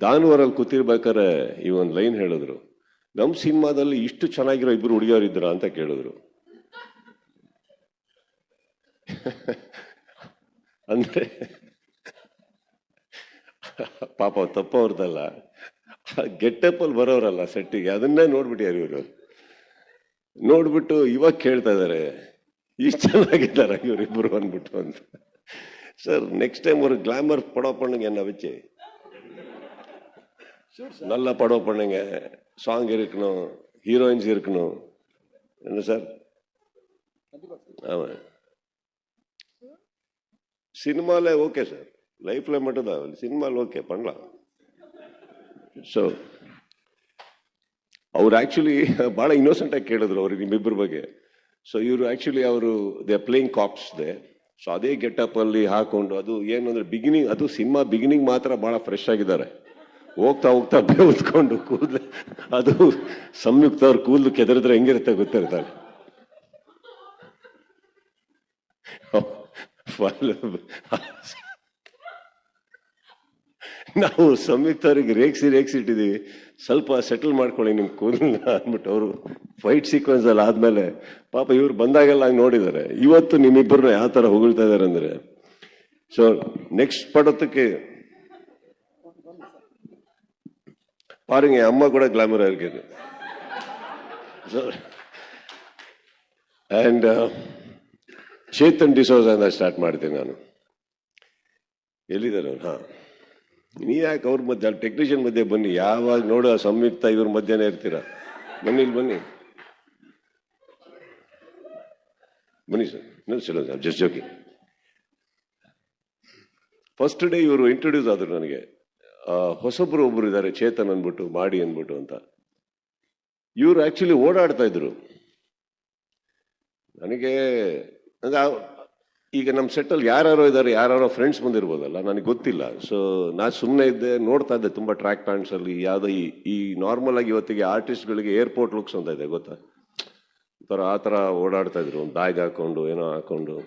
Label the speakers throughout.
Speaker 1: ದಾನುವರಲ್ಲಿ ಕೂತಿರ್ಬೇಕಾದ್ರೆ ಈ ಒಂದು ಲೈನ್ ಹೇಳಿದ್ರು. ನಮ್ಮ ಸಿನಿಮಾದಲ್ಲಿ ಇಷ್ಟು ಚೆನ್ನಾಗಿರೋ ಇಬ್ಬರು ಹುಡುಗಿಯರಿದ್ರ ಅಂತ ಕೇಳಿದ್ರು. ಅಂದ್ರೆ ಪಾಪ ತಪ್ಪವ್ರದಲ್ಲ ಗೆಟ್ಟಪ್ಪಲ್ಲಿ ಬರೋರಲ್ಲ ಸೆಟ್ಟಿಗೆ. ಅದನ್ನೇ ನೋಡ್ಬಿಟ್ಟಾರ ಇವರು. ನೋಡ್ಬಿಟ್ಟು ಇವಾಗ ಕೇಳ್ತಾ ಇದಾರೆ, ಇಷ್ಟು ಚೆನ್ನಾಗಿದ್ದಾರ ಇವರಿಬ್ಬರು ಅಂದ್ಬಿಟ್ಟು ಅಂತ. ಸರ್ ನೆಕ್ಸ್ಟ್ ಟೈಮ್ ಅವ್ರು ಗ್ಲಾಮರ್ ಪಡೋ ಪಣ್ಣಗೆ ನವಿಚೆ நல்ல படம் பண்ணுங்க சாங் இருக்கணும் ஹீரோயின்ஸ் இருக்கணும் என்ன சார் ஆமா சினிமால ஓகே சார் லைஃப்ல மட்டும்தான் சினிமால ஓகே பண்ணலாம் ಸೊ ಅವ್ರು ಆಕ್ಚುಲಿ ಭಾಳ ಇನ್ನೋಸೆಂಟ್ ಆಗಿ ಕೇಳಿದ್ರು ಅವ್ರಿಗೆ ನಿಮ್ಮಿಬ್ಬರ ಬಗ್ಗೆ ಸೊ ಇವರು ಆಕ್ಚುಲಿ ಅವರು they playing cops they so ಅದೇ ಗೆಟಪ್ ಅಲ್ಲಿ ಹಾಕೊಂಡು ಅದು ಏನು ಅಂದ್ರೆ ಬಿಗಿನಿಂಗ್ ಅದು ಸಿನಿಮಾ ಬಿಗಿನಿಂಗ್ ಮಾತ್ರ ಬಹಳ ಫ್ರೆಶ್ ಆಗಿದ್ದಾರೆ ಹೋಗ್ತಾ ಹೋಗ್ತಾ ಬೇವತ್ಕೊಂಡು ಕೂದಲು. ಅದು ಸಂಯುಕ್ತ ಅವ್ರ ಕೂದಲು ಕೆದರಿದ್ರೆ ಹೆಂಗಿರುತ್ತೆ ಗೊತ್ತಿರ್ತಾರೆ ನಾವು ಸಂಯುಕ್ತ ಅವ್ರಿಗೆ ರೇಕ್ಸಿ ರೇಕ್ಸಿ ಇಟ್ಟಿದ್ದೀವಿ. ಸ್ವಲ್ಪ ಸೆಟಲ್ ಮಾಡ್ಕೊಳ್ಳಿ ನಿಮ್ಮ ಕೂದಲನ್ನ ಅಂದ್ಬಿಟ್ಟು ಅವರು ಫೈಟ್ ಸೀಕ್ವೆನ್ಸ್ ಅಲ್ಲಿ ಆದ್ಮೇಲೆ. ಪಾಪ ಇವ್ರು ಬಂದಾಗೆಲ್ಲ ಹಂಗೆ ನೋಡಿದ್ದಾರೆ ಇವತ್ತು ನಿಮ್ಮಿಬ್ಬರನ್ನ ಯಾವ ಥರ ಹೊಗಳ್ತಾ ಇದ್ದಾರೆ ಅಂದರೆ. ಸೊ ನೆಕ್ಸ್ಟ್ ಪಡತಕ್ಕೆ பாருங்க என் அம்மா கூட கிளாமரா இருக்குது ಅಂಡ್ ಚೇತನ್ ಡಿಸೋಸ್ ಅಂತ ಸ್ಟಾರ್ಟ್ ಮಾಡ್ತೀನಿ ನಾನು ಎಲ್ಲಿದ್ದಾರೆ ಅವ್ರು ಹಾ ನೀ ಯಾಕೆ ಅವ್ರ ಮಧ್ಯೆ ಟೆಕ್ನಿಷಿಯನ್ ಮಧ್ಯೆ ಬನ್ನಿ ಯಾವಾಗ ನೋಡು ಆ ಸಂಯುಕ್ತ ಇವ್ರ ಮಧ್ಯೆನೇ ಇರ್ತೀರಾ ಬನ್ನಿ ಇಲ್ಲಿ ಬನ್ನಿ ಬನ್ನಿ sir no sir just joking first day ಇವರು ಇಂಟ್ರೊಡ್ಯೂಸ್ ಆದ್ರು ನನಗೆ ಹೊಸಬ್ರು ಒಬ್ರು ಇದ್ದಾರೆ ಚೇತನ್ ಅಂದ್ಬಿಟ್ಟು, ಮಾಡಿ ಅಂದ್ಬಿಟ್ಟು ಅಂತ. ಇವರು ಆಕ್ಚುಲಿ ಓಡಾಡ್ತಾ ಇದ್ರು. ನನಗೆ, ಅಂದ್ರೆ, ಈಗ ನಮ್ಮ ಸೆಟ್ಟಲ್ಲಿ ಯಾರ್ಯಾರೋ ಇದ್ದಾರೆ ಯಾರ್ಯಾರೋ ಫ್ರೆಂಡ್ಸ್ ಬಂದಿರ್ಬೋದಲ್ಲ, ನನಗೆ ಗೊತ್ತಿಲ್ಲ. ಸೊ ನಾ ಸುಮ್ಮನೆ ಇದ್ದೆ, ನೋಡ್ತಾ ಇದ್ದೆ ತುಂಬ ಟ್ರ್ಯಾಕ್ ಪ್ಯಾಂಟ್ಸ್ ಅಲ್ಲಿ, ಯಾವ್ದು ಈ ಈ ನಾರ್ಮಲ್ ಆಗಿ ಇವತ್ತಿಗೆ ಆರ್ಟಿಸ್ಟ್ಗಳಿಗೆ ಏರ್ಪೋರ್ಟ್ ಲುಕ್ಸ್ ಅಂತ ಇದೆ, ಗೊತ್ತಾ? ಒಂಥರ ಆ ಥರ ಓಡಾಡ್ತಾ ಇದ್ರು. ಒಂದು ಬ್ಯಾಗ್ ಹಾಕೊಂಡು, ಏನೋ ಹಾಕೊಂಡು,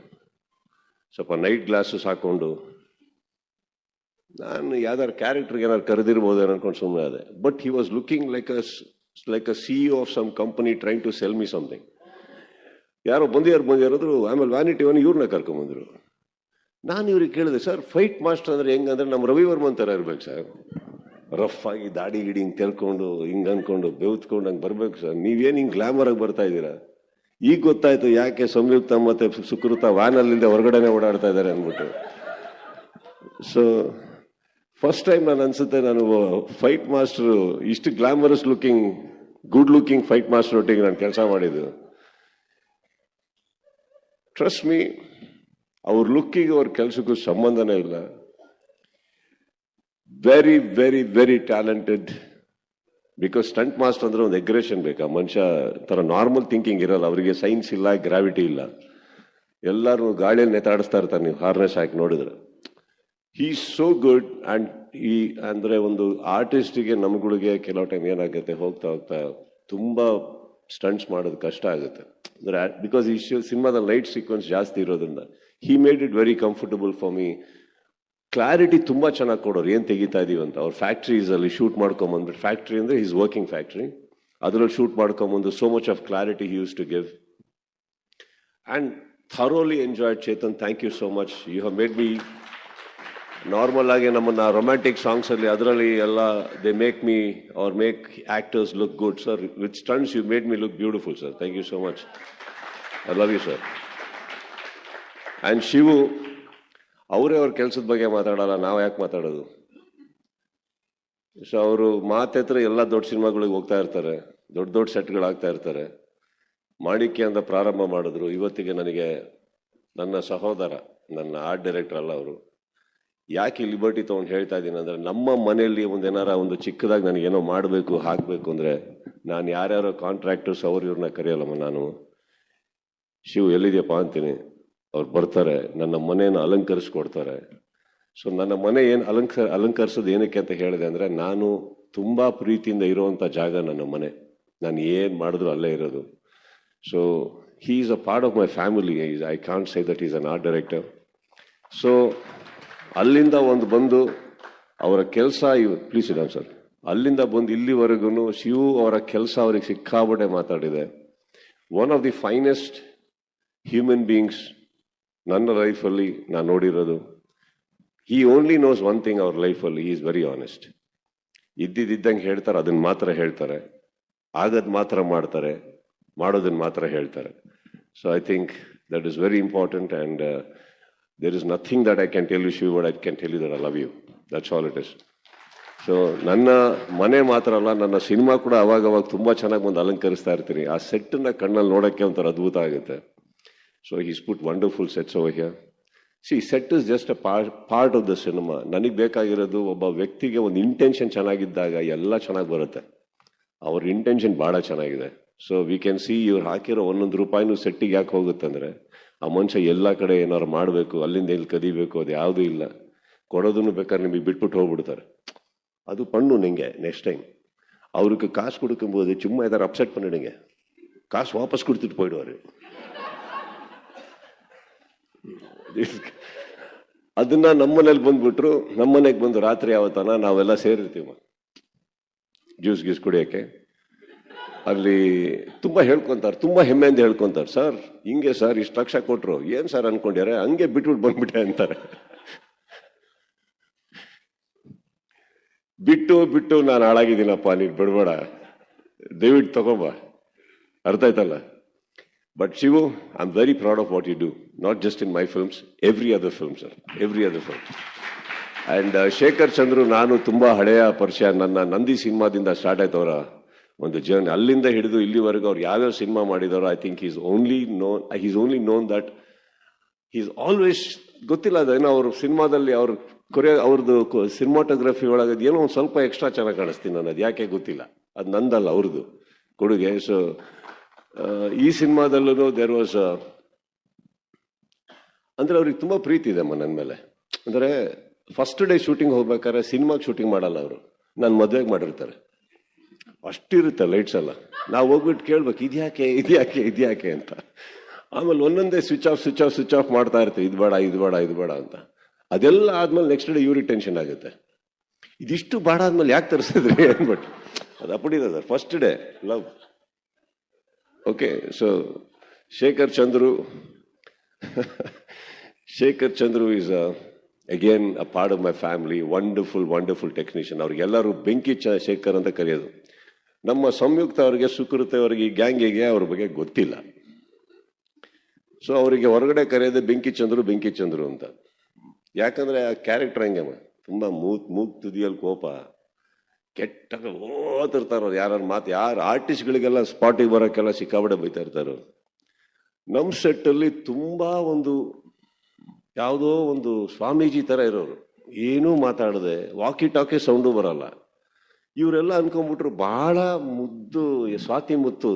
Speaker 1: ಸ್ವಲ್ಪ ನೈಟ್ ಗ್ಲಾಸಸ್ ಹಾಕೊಂಡು. ನಾನು ಯಾವ್ದಾರು ಕ್ಯಾರೆಕ್ಟರ್ಗೆ ಏನಾದ್ರು ಕರೆದಿರ್ಬೋದು ಅನ್ಕೊಂಡು ಸುಮ್ಮನೆ ಅದೇ but he was looking like a like a CEO of some company trying to sell me something ಯಾರೋ ಬಂದಿಯಾರು ಬಂದಿರೋದ್ರು ಆಮೇಲೆ ವ್ಯಾನಿಟಿ ಒನ್ ಇವ್ರನ್ನ ಕರ್ಕೊಂಬಂದ್ರು ನಾನು ಇವ್ರಿಗೆ ಕೇಳಿದೆ ಸರ್ ಫೈಟ್ ಮಾಸ್ಟರ್ ಅಂದ್ರೆ ಹೆಂಗಂದ್ರೆ ನಮ್ಮ ರವಿವರ್ಮನ್ ಥರ ಇರ್ಬೇಕು ಸರ್ ರಫ್ ಆಗಿ ದಾಡಿ ಗಿಡಿ ಹಿಂಗೆ ತೆಳ್ಕೊಂಡು ಹಿಂಗೆ ಅನ್ಕೊಂಡು, ಬೆವ್ತ್ಕೊಂಡು ಹಂಗೆ ಬರ್ಬೇಕು ಸರ್ ನೀವೇನು ಹಿಂಗೆ ಗ್ಲಾಮರ್ ಆಗಿ ಬರ್ತಾ ಇದ್ದೀರಾ? ಈಗ ಗೊತ್ತಾಯ್ತು ಯಾಕೆ ಸಂಯುಕ್ತ ಮತ್ತೆ ಸುಕೃತ ವ್ಯಾನಲ್ಲಿಂದ ಹೊರಗಡೆನೆ ಓಡಾಡ್ತಾ ಇದ್ದಾರೆ ಅಂದ್ಬಿಟ್ಟು. ಸೊ ಫಸ್ಟ್ ಟೈಮ್ ನಾನು ಅನ್ಸುತ್ತೆ ನಾನು ಫೈಟ್ ಮಾಸ್ಟರ್ ಇಷ್ಟು glamorous looking good looking fight master ಒಟ್ಟಿಗೆ ನಾನು ಕೆಲಸ ಮಾಡಿದ್ದು. ಟ್ರಸ್ಟ್ ಮೀ ಅವ್ರ ಲುಕ್ಕಿಗೆ ಅವ್ರ ಕೆಲಸಕ್ಕೂ ಸಂಬಂಧನೇ ಇಲ್ಲ. Very very very talented because stunt master ಅಂದ್ರೆ ಒಂದು ಎಗ್ರೆಷನ್ ಬೇಕಾ? ಮನುಷ್ಯ ತರ ನಾರ್ಮಲ್ ಥಿಂಕಿಂಗ್ ಇರಲ್ಲ, ಅವರಿಗೆ ಸೈನ್ಸ್ ಇಲ್ಲ ಗ್ರಾವಿಟಿ ಇಲ್ಲ. ಎಲ್ಲರೂ ಗಾಳಿಯಲ್ಲಿ ನೆತಾಡಿಸ್ತಾ ಇರ್ತಾರೆ, ನೀವು ಹಾರ್ನೆಸ್ ಹಾಕಿ ನೋಡಿದ್ರೆ. ಹೀ ಸೋ ಗುಡ್ ಆ್ಯಂಡ್ ಈ ಅಂದರೆ ಒಂದು ಆರ್ಟಿಸ್ಟಿಗೆ ನಮ್ಗಳಿಗೆ ಕೆಲವು ಟೈಮ್ ಏನಾಗುತ್ತೆ, ಹೋಗ್ತಾ ಹೋಗ್ತಾ ತುಂಬ ಸ್ಟಂಟ್ಸ್ ಮಾಡೋದು ಕಷ್ಟ ಆಗುತ್ತೆ. ಅಂದರೆ ಬಿಕಾಸ್ ಈ ಸಿನಿಮಾದ ಲೈಟ್ ಸೀಕ್ವೆನ್ಸ್ ಜಾಸ್ತಿ ಇರೋದ್ರಿಂದ he made it very comfortable for me clarity ತುಂಬ ಚೆನ್ನಾಗಿ ಕೊಡೋರು, ಏನು ತೆಗಿತಾ ಇದೀವಿ ಅಂತ. ಅವ್ರ ಫ್ಯಾಕ್ಟ್ರೀಸ್ ಅಲ್ಲಿ ಶೂಟ್ ಮಾಡ್ಕೊಂಬಂದ್ಬಿಟ್ಟು ಫ್ಯಾಕ್ಟ್ರಿ ಅಂದರೆ ಈಸ್ ವರ್ಕಿಂಗ್ ಫ್ಯಾಕ್ಟ್ರಿ ಅದರಲ್ಲಿ shoot ಮಾಡ್ಕೊಂಬಂದು so much of clarity use to give and thoroughly enjoyed Chetan thank you so much you have made me normal ಆಗಿ ನಮ್ಮನ್ನ ರೊಮ್ಯಾಂಟಿಕ್ ಸಾಂಗ್ಸ್ ಅಲ್ಲಿ ಅದರಲ್ಲಿ ಎಲ್ಲ they make me or make actors look good sir with stunts you made me look beautiful sir thank you so much I love you sir and Shivu ಅವರೇ ಅವ್ರ ಕೆಲಸದ ಬಗ್ಗೆ ಮಾತಾಡಲ್ಲ, ನಾವು ಯಾಕೆ ಮಾತಾಡೋದು? ಸೊ ಅವರು ಮಾತೆತ್ರ ಎಲ್ಲ ದೊಡ್ಡ ಸಿನಿಮಾಗಳಿಗೆ ಹೋಗ್ತಾ ಇರ್ತಾರೆ, ದೊಡ್ಡ ದೊಡ್ಡ ಸೆಟ್ಗಳಾಗ್ತಾ ಇರ್ತಾರೆ. ಮಾಡಿಕೆ ಅಂತ ಪ್ರಾರಂಭ ಮಾಡಿದ್ರು. ಇವತ್ತಿಗೆ ನನಗೆ ನನ್ನ ಸಹೋದರ, ನನ್ನ ಆರ್ಟ್ ಡೈರೆಕ್ಟರ್ ಅಲ್ಲ ಅವರು. ಯಾಕೆ ಲಿಬರ್ಟಿ ತಗೊಂಡು ಹೇಳ್ತಾ ಇದ್ದೀನಿ ಅಂದ್ರೆ ನಮ್ಮ ಮನೆಯಲ್ಲಿ ಒಂದೇನಾರ ಒಂದು ಚಿಕ್ಕದಾಗಿ ನನಗೇನೋ ಮಾಡಬೇಕು, ಹಾಕಬೇಕು ಅಂದ್ರೆ ನಾನು ಯಾರ್ಯಾರೋ ಕಾಂಟ್ರಾಕ್ಟರ್ಸ್ ಅವ್ರು ಇವ್ರನ್ನ ಕರೆಯಲ್ಲಮ್ಮ ನಾನು. ಶಿವ್ ಎಲ್ಲಿದೆಯಪ್ಪ ಅಂತೀನಿ. ಅವ್ರು ಬರ್ತಾರೆ, ನನ್ನ ಮನೆಯನ್ನು ಅಲಂಕರಿಸ್ಕೊಡ್ತಾರೆ. ಸೊ ನನ್ನ ಮನೆ ಏನು ಅಲಂಕ, ಅಲಂಕರಿಸೋದು ಏನಕ್ಕೆ ಅಂತ ಹೇಳಿದೆ ಅಂದರೆ ನಾನು ತುಂಬ ಪ್ರೀತಿಯಿಂದ ಇರುವಂಥ ಜಾಗ ನನ್ನ ಮನೆ. ನಾನು ಏನು ಮಾಡಿದ್ರು ಅಲ್ಲೇ ಇರೋದು. So he is a part of my family I can't say that is an art director so ಅಲ್ಲಿಂದ ಒಂದು ಬಂದು ಅವರ ಕೆಲಸ ಪ್ಲೀಸ್ ಇಡಮ್ ಸರ್ ಅಲ್ಲಿಂದ ಬಂದು ಇಲ್ಲಿವರೆಗೂ ಶಿವು ಅವರ ಕೆಲಸ ಅವ್ರಿಗೆ ಸಿಕ್ಕಾಬಟ್ಟೆ ಮಾತಾಡಿದೆ. One of the finest human beings ನನ್ನ ಲೈಫಲ್ಲಿ ನಾನು ನೋಡಿರೋದು. ಈ ಓನ್ಲಿ ನೋಸ್ ಒನ್ ಥಿಂಗ್ ಅವ್ರ ಲೈಫಲ್ಲಿ ಈಸ್ ವೆರಿ ಆನೆಸ್ಟ್ ಇದ್ದಿದ್ದಂಗೆ ಹೇಳ್ತಾರೆ ಅದನ್ನು ಮಾತ್ರ ಹೇಳ್ತಾರೆ. ಆಗದ್ ಮಾತ್ರ ಮಾಡ್ತಾರೆ ಮಾಡೋದನ್ನು ಮಾತ್ರ ಹೇಳ್ತಾರೆ. So I think that is very important and there nothing nothing that I tell tell you but I can tell you that I love you. That's all it is. So ನನ್ನ ಮನೆ ಮಾತ್ರ ಅಲ್ಲ, ನನ್ನ ಸಿನಿಮಾ ಕೂಡ ಅವಾಗ ಅವಾಗ ತುಂಬ ಚೆನ್ನಾಗಿ ಬಂದು ಅಲಂಕರಿಸ್ತಾ ಇರ್ತೀನಿ. ಆ ಸೆಟ್ಟನ್ನು ಕಣ್ಣಲ್ಲಿ ನೋಡೋಕ್ಕೆ ಒಂಥರ ಅದ್ಭುತ ಆಗುತ್ತೆ. So he's put wonderful sets over here see set is just a part of the cinema ನನಗೆ ಬೇಕಾಗಿರೋದು ಒಬ್ಬ ವ್ಯಕ್ತಿಗೆ ಒಂದು ಇಂಟೆನ್ಷನ್ ಚೆನ್ನಾಗಿದ್ದಾಗ ಎಲ್ಲ ಚೆನ್ನಾಗಿ ಬರುತ್ತೆ. ಅವ್ರ ಇಂಟೆನ್ಷನ್ ಭಾಳ ಚೆನ್ನಾಗಿದೆ. ಸೊ ವಿ ಕ್ಯಾನ್ ಸಿ ಇವ್ರು ಹಾಕಿರೋ ಒಂದೊಂದು ರೂಪಾಯಿನೂ ಸೆಟ್ಟಿಗೆ ಯಾಕೆ ಹೋಗುತ್ತೆ ಅಂದರೆ ಆ ಮನುಷ್ಯ ಎಲ್ಲ ಕಡೆ ಏನಾದ್ರು ಮಾಡಬೇಕು ಅಲ್ಲಿಂದ ಎಲ್ಲಿ ಕದಿಬೇಕು ಅದು ಯಾವುದೂ ಇಲ್ಲ ಕೊಡೋದನ್ನು ಬೇಕಾದ್ರೆ ನಿಮಗೆ ಬಿಟ್ಬಿಟ್ಟು ಹೋಗ್ಬಿಡ್ತಾರೆ ಅದು ಪಣ್ಣು ನಿಂಗೆ ನೆಕ್ಸ್ಟ್ ಟೈಮ್ அவருக்கு காசு கொடுக்கும்போது சும்மா ஏதாவது அப்செட் பண்ணிடுங்க காசு வாபஸ் கொடுத்துட்டு போயிடுவாரு ಅದನ್ನ ನಮ್ಮನೇಲಿ ಬಂದ್ಬಿಟ್ರು ನಮ್ಮನೆಗೆ ಬಂದು ರಾತ್ರಿ ಯಾವತ್ತಾನ ನಾವೆಲ್ಲ ಸೇರಿರ್ತೀವಿ ಜ್ಯೂಸ್ ಗೀಸ್ ಕುಡಿಯೋಕ್ಕೆ ಅಲ್ಲಿ ತುಂಬ ಹೇಳ್ಕೊಂತಾರೆ, ತುಂಬ ಹೆಮ್ಮೆಯಿಂದ ಹೇಳ್ಕೊಂತಾರೆ, ಸರ್, ಹಿಂಗೆ ಸರ್, ಇಷ್ಟು ಲಕ್ಷ ಕೊಟ್ಟರು ಏನು ಸರ್ ಅನ್ಕೊಂಡ್ಯಾರೆ ಹಂಗೆ ಬಿಟ್ಬಿಟ್ಟು ಬಂದ್ಬಿಟ್ಟೆ ಅಂತಾರೆ. ಬಿಟ್ಟು ಬಿಟ್ಟು ನಾನು ಹಾಳಾಗಿದ್ದೀನಪ್ಪ, ನೀನು ಬಿಡಬೇಡ. ದಯವಿಟ್ಟು ತಗೊಂಬ. ಅರ್ಥ ಆಯ್ತಲ್ಲ? But Shivu I am very proud of what you do not just in my films every other film sir every other film and Shekhar Chandru ನಾನು ತುಂಬಾ ಹಳೆಯ ಪರಿಚಯ, ನನ್ನ ನಂದಿ ಸಿನಿಮಾದಿಂದ ಸ್ಟಾರ್ಟ್ ಆಯ್ತವರ ಒಂದು ಜರ್ನಿ ಅಲ್ಲಿಂದ ಹಿಡಿದು ಇಲ್ಲಿವರೆಗೂ ಅವ್ರು ಯಾವ್ಯಾವ cinema ಮಾಡಿದಾರೋ I think is only known is only known that is always ಗೊತ್ತಿಲ್ಲ ಅದೇನೋ ಅವ್ರ ಸಿನಿಮಾದಲ್ಲಿ ಅವ್ರ ಕೊರಿಯೋ, ಅವ್ರದ್ದು ಸಿನಿಮಾಟೋಗ್ರಫಿ ಒಳಗೆ ಏನೋ ಒಂದು ಸ್ವಲ್ಪ ಎಕ್ಸ್ಟ್ರಾ ಚೆನ್ನಾಗಿ ಕಾಣಿಸ್ತೀನಿ ನಾನು. ಅದು ಯಾಕೆ ಗೊತ್ತಿಲ್ಲ. ಅದು ನಂದಲ್ಲ, ಅವ್ರದ್ದು ಕೊಡುಗೆ. ಸೊ ಈ ಸಿನಿಮಾದಲ್ಲೂ ದೇರ್ ವಾಸ್ ಅಂದ್ರೆ ಅವ್ರಿಗೆ ತುಂಬಾ ಪ್ರೀತಿ ಇದೆ ಅಮ್ಮ ನನ್ನ ಮೇಲೆ. ಅಂದ್ರೆ ಫಸ್ಟ್ ಡೇ ಶೂಟಿಂಗ್ ಹೋಗ್ಬೇಕಾದ್ರೆ ಸಿನಿಮಾಗೆ ಶೂಟಿಂಗ್ ಮಾಡಲ್ಲ ಅವರು. ನಾನು ಮದುವೆಗೆ ಮಾಡಿರ್ತಾರೆ. ಅಷ್ಟಿರುತ್ತೆ ಲೈಟ್ಸ್ ಎಲ್ಲ. ನಾವು ಹೋಗ್ಬಿಟ್ಟು ಕೇಳ್ಬೇಕು ಇದ್ಯಾಕೆ ಇದ್ಯಾಕೆ ಇದ್ಯಾಕೆ ಅಂತ. ಆಮೇಲೆ ಒಂದೊಂದೇ switch off switch off switch off ಮಾಡ್ತಾ ಇರ್ತೀವಿ ಇದು ಬೇಡ ಇದು ಬೇಡ ಇದು ಬೇಡ ಅಂತ. ಅದೆಲ್ಲ ಆದ್ಮೇಲೆ ನೆಕ್ಸ್ಟ್ ಡೇ ಇವ್ರಿಗೆ ಟೆನ್ಷನ್ ಆಗುತ್ತೆ. ಇದಿಷ್ಟು ಬೇಡ ಆದ್ಮೇಲೆ ಯಾಕೆ ತರಿಸಿದ್ರಿ ಅಂದ್ಬಿಟ್ಟು. ಅದು ಅಪ್ಪಡಿದೆ sir first day love okay so Shekhar Chandru Shekhar Chandru is again a part of my family wonderful wonderful technician ಅವ್ರಿಗೆಲ್ಲರೂ ಬೆಂಕಿ ಚ ಶೇಖರ್ ಅಂತ ಕರೆಯೋದು. ನಮ್ಮ ಸಂಯುಕ್ತ ಅವರಿಗೆ ಸುಕೃತ ಅವರಿಗೆ ಗ್ಯಾಂಗಿಗೆ ಅವ್ರ ಬಗ್ಗೆ ಗೊತ್ತಿಲ್ಲ. ಸೊ ಅವರಿಗೆ ಹೊರಗಡೆ ಕರೆಯೋದೇ ಬೆಂಕಿ ಚಂದ್ರು ಬೆಂಕಿ ಚಂದ್ರು ಅಂತ. ಯಾಕಂದ್ರೆ ಆ ಕ್ಯಾರೆಕ್ಟರ್ ಹಂಗೆ ತುಂಬಾ ಮೂಕ್ ಮೂಕ್ ತುದಿಯಲ್ಲಿ ಕೋಪ. ಕೆಟ್ಟ ಓದಿರ್ತಾರ ಯಾರು ಮಾತು, ಯಾರು ಆರ್ಟಿಸ್ಟ್ಗಳಿಗೆಲ್ಲ ಸ್ಪಾಟಿಗೆ ಬರೋಕ್ಕೆಲ್ಲ ಸಿಕ್ಕಾಬಡೆ ಬೈತಾ ಇರ್ತಾರೆ ನಮ್ಮ ನಮ್ ಸೆಟ್ ಅಲ್ಲಿ ತುಂಬಾ ಒಂದು, ಯಾವುದೋ ಒಂದು ಸ್ವಾಮೀಜಿ ತರ ಇರೋರು. ಏನೂ ಮಾತಾಡದೆ ವಾಕಿ ಟಾಕಿ ಸೌಂಡು ಬರಲ್ಲ. ಇವರೆಲ್ಲ ಅನ್ಕೊಂಡ್ಬಿಟ್ರು ಬಹಳ ಮುದ್ದು, ಸ್ವಾತಿ ಮುತ್ತು.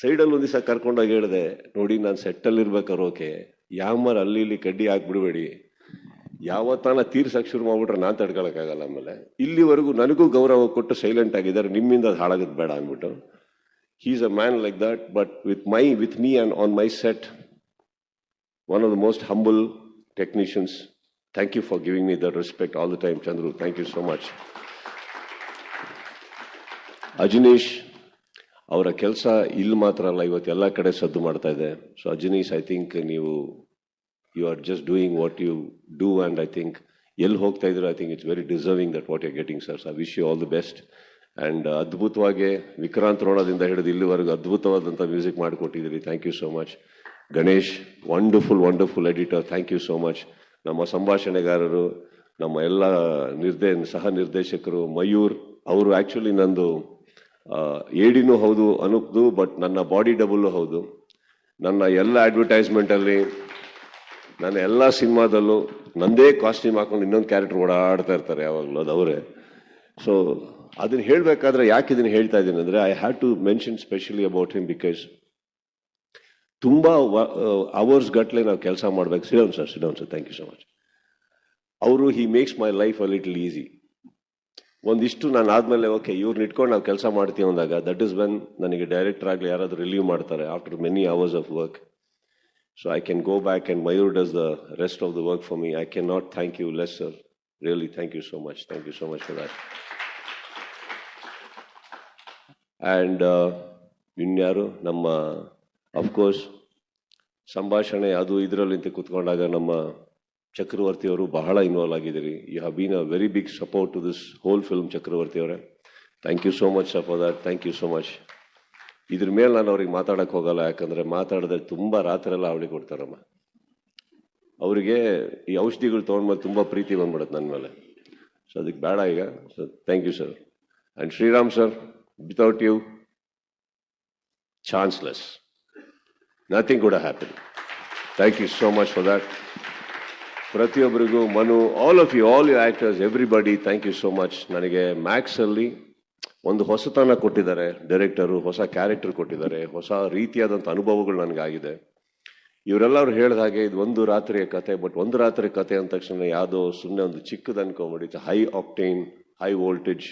Speaker 1: ಸೈಡಲ್ಲಿ ಒಂದಿವಸ ದಿವಸ ಕರ್ಕೊಂಡೋಗಿ ಹೇಳಿದೆ, ನೋಡಿ, ನಾನು ಸೆಟ್ಟಲ್ಲಿ ಇರ್ಬೇಕಾದ್ರೆ ಓಕೆ ಯಾಮರ್ ಅಲ್ಲಿ ಇಲ್ಲಿ ಕಡ್ಡಿ ಹಾಕ್ಬಿಡ್ಬೇಡಿ. ಯಾವತ್ತಾನ ತೀರ್ಸಕ್ಕೆ ಶುರು ಮಾಡ್ಬಿಟ್ರೆ ನಾನು ತಡ್ಕೊಳಕ್ಕಾಗಲ್ಲ ಆಮೇಲೆ. ಇಲ್ಲಿವರೆಗೂ ನನಗೂ ಗೌರವ ಕೊಟ್ಟು ಸೈಲೆಂಟ್ ಆಗಿದ್ದಾರೆ, ನಿಮ್ಮಿಂದ ಅದು ಹಾಳಾಗೋದು ಬೇಡ ಅಂದ್ಬಿಟ್ಟು. He's a man like that but with my with me and on my set one of the most humble technicians thank you for giving me that respect all the time Chandru thank you so much. Ajaneesh ಅವರ ಕೆಲಸ ಇಲ್ಲಿ ಮಾತ್ರ ಅಲ್ಲ, ಇವತ್ತು ಎಲ್ಲ ಕಡೆ ಸದ್ದು ಮಾಡ್ತಾ ಇದೆ. ಸೊ ಅಜನೀಶ್ ಐ ಥಿಂಕ್ ನೀವು you are just doing what you do and I think ಎಲ್ಲಿ ಹೋಗ್ತಾ ಇದ್ರು I think it's very deserving that what you getting sir I wish you all the best and ಅದ್ಭುತವಾಗಿ ವಿಕ್ರಾಂತ್ ರೋಣದಿಂದ ಹಿಡಿದು ಇಲ್ಲಿವರೆಗೂ ಅದ್ಭುತವಾದಂಥ music ಮಾಡಿಕೊಟ್ಟಿದ್ದೀರಿ. Thank you so much Ganesh wonderful wonderful editor thank you so much ನಮ್ಮ ಸಂಭಾಷಣೆಗಾರರು, ನಮ್ಮ ಎಲ್ಲ ನಿರ್ದೇ, ಸಹ ನಿರ್ದೇಶಕರು, ಮಯೂರ್, ಅವರು ಆ್ಯಕ್ಚುಲಿ ನಂದು ಏಡಿನೂ ಹೌದು, ಅನುಪ್ದು ಬಟ್ ನನ್ನ ಬಾಡಿ ಡಬಲ್ಲು ಹೌದು. ನನ್ನ ಎಲ್ಲ ಅಡ್ವರ್ಟೈಸ್ಮೆಂಟಲ್ಲಿ, ನನ್ನ ಎಲ್ಲ ಸಿನಿಮಾದಲ್ಲೂ ನಂದೇ ಕಾಸ್ಟ್ಯೂಮ್ ಹಾಕೊಂಡು ಇನ್ನೊಂದು ಕ್ಯಾರೆಕ್ಟರ್ ಓಡಾಡ್ತಾ ಇರ್ತಾರೆ ಯಾವಾಗಲೂ ಅದು ಅವರೇ. ಸೊ ಅದನ್ನ ಹೇಳಬೇಕಾದ್ರೆ ಯಾಕೆ ಇದನ್ನು ಹೇಳ್ತಾ ಇದ್ದೀನಿ ಅಂದರೆ I have to mention specially about him because ತುಂಬ ಅವರ್ಸ್ ಗಟ್ಟಲೆ ನಾವು ಕೆಲಸ ಮಾಡ್ಬೇಕು. Sit down sir sit down sir thank you so much ಅವರು he makes my life a little easy ಒಂದಿಷ್ಟು ನಾನು ಆದಮೇಲೆ, ಓಕೆ ಇವ್ರನ್ನ ಇಟ್ಕೊಂಡು ನಾವು ಕೆಲಸ ಮಾಡ್ತೀವಿ ಅಂದಾಗ ದಟ್ ಇಸ್ ವೆನ್ ನನಗೆ ಡೈರೆಕ್ಟರ್ ಆಗಲಿ ಯಾರಾದರೂ ರಿಲೀವ್ ಮಾಡ್ತಾರೆ after many hours of work so I can go back and Mayur does the rest of the work for me I can not thank you less sir really thank you so much thank you so much for that and ಇನ್ಯಾರು? ನಮ್ಮ of course ಸಂಭಾಷಣೆ ಅದು ಇದರಲ್ಲಿ ಕೂತ್ಕೊಂಡಾಗ ನಮ್ಮ ಚಕ್ರವರ್ತಿ ಅವರು ಬಹಳ involve ಆಗಿದ್ದೀರಿ. You have been a very big support to this whole film Chakravarthy ಅವರೇ. Thank you so much sir for that thank you so much ಇದ್ರ ಮೇಲೆ ನಾನು ಅವ್ರಿಗೆ ಮಾತಾಡಕ್ಕೆ ಹೋಗಲ್ಲ, ಯಾಕಂದರೆ ಮಾತಾಡಿದ್ರೆ ತುಂಬ ರಾತ್ರಿ ಎಲ್ಲ ಅವಳಿಗೆ ಕೊಡ್ತಾರಮ್ಮ. ಅವರಿಗೆ ಈ ಔಷಧಿಗಳು ತೊಗೊಂಡ್ಮೇಲೆ ತುಂಬ ಪ್ರೀತಿ ಬಂದ್ಬಿಡುತ್ತೆ ನನ್ನ ಮೇಲೆ. ಸೊ ಅದಕ್ಕೆ ಬೇಡ ಈಗ. So thank you sir and Sriram sir without you chanceless nothing ಕೂಡ happen thank you so much for that ಪ್ರತಿಯೊಬ್ಬರಿಗೂ Manu all of you all you actors everybody thank you so much ನನಗೆ ಮ್ಯಾಕ್ಸಲ್ಲಿ ಒಂದು ಹೊಸತನ ಕೊಟ್ಟಿದ್ದಾರೆ ಡೈರೆಕ್ಟರು ಹೊಸ character ಕೊಟ್ಟಿದ್ದಾರೆ, ಹೊಸ ರೀತಿಯಾದಂಥ ಅನುಭವಗಳು ನನಗಾಗಿದೆ. ಇವರೆಲ್ಲರೂ ಹೇಳಿದ ಹಾಗೆ ಇದು ಒಂದು ರಾತ್ರಿಯ ಕತೆ ಬಟ್ ಒಂದು ರಾತ್ರಿ ಕತೆ ಅಂದ ತಕ್ಷಣ ಯಾವುದೋ ಸುಮ್ಮನೆ ಒಂದು ಚಿಕ್ಕದು ಹೈ ಆಕ್ಟೇನ್ ಹೈ ವೋಲ್ಟೇಜ್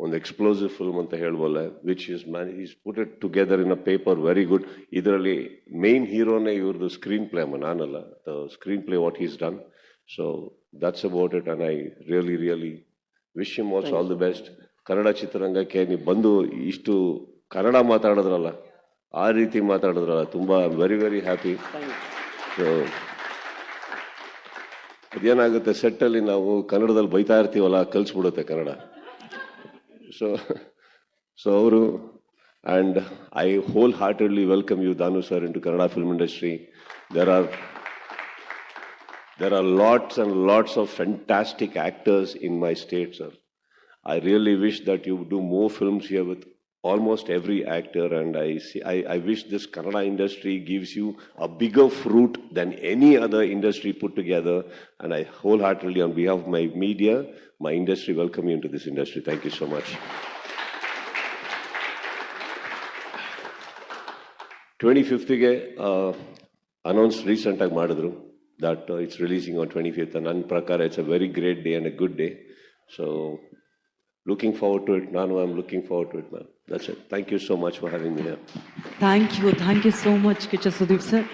Speaker 1: ಒಂದು ಎಕ್ಸ್ಪ್ಲೋಸಿವ್ ಫಿಲ್ಮ್ ಅಂತ ಹೇಳ್ಬೋಲ್ಲ which is man is put it together in a paper very good ಇದರಲ್ಲಿ ಮೇನ್ ಹೀರೋನೇ ಇವ್ರದ್ದು ಸ್ಕ್ರೀನ್ ಪ್ಲೇ ಅಮ್ಮ, ನಾನಲ್ಲ the screenplay what is done so that's about it and I really really wish him also all the best Kannada ಚಿತ್ರರಂಗಕ್ಕೆ ನೀವು ಬಂದು ಇಷ್ಟು ಕನ್ನಡ ಮಾತಾಡಿದ್ರಲ್ಲ, ಆ ರೀತಿ ಮಾತಾಡಿದ್ರಲ್ಲ, ತುಂಬ ವೆರಿ ವೆರಿ ಹ್ಯಾಪಿ ಸೊ ಅದೇನಾಗುತ್ತೆ ಸೆಟ್ಟಲ್ಲಿ ನಾವು ಕನ್ನಡದಲ್ಲಿ ಬೈತಾ ಇರ್ತೀವಲ್ಲ, ಕಲಿಸ್ಬಿಡುತ್ತೆ Kannada. ಸೊ ಸೊ ಅವರು and I wholehearted welcome you Danu sir into Kannada film industry there are there are lots and lots of fantastic actors in my state, sir. I really wish that you do more films here with almost every actor, and I see. I, I wish this Kannada industry gives you a bigger fruit than any other industry put together. And I wholeheartedly, on behalf of my media, my industry, welcome you into this industry. Thank you so much. Twenty ಫಿಫ್ತಿಗೆ announce ರೀಸೆಂಟಾಗಿ ಮಾಡಿದ್ರು that it's releasing on twenty fifth ನನ್ನ ಪ್ರಕಾರ it's a very great day and a good day so looking forward to it. Nano, I'm looking forward to it, ma'am. That's it. Thank you so much for having me here.
Speaker 2: Thank you. Thank you so much, Kicha Sudeep sir.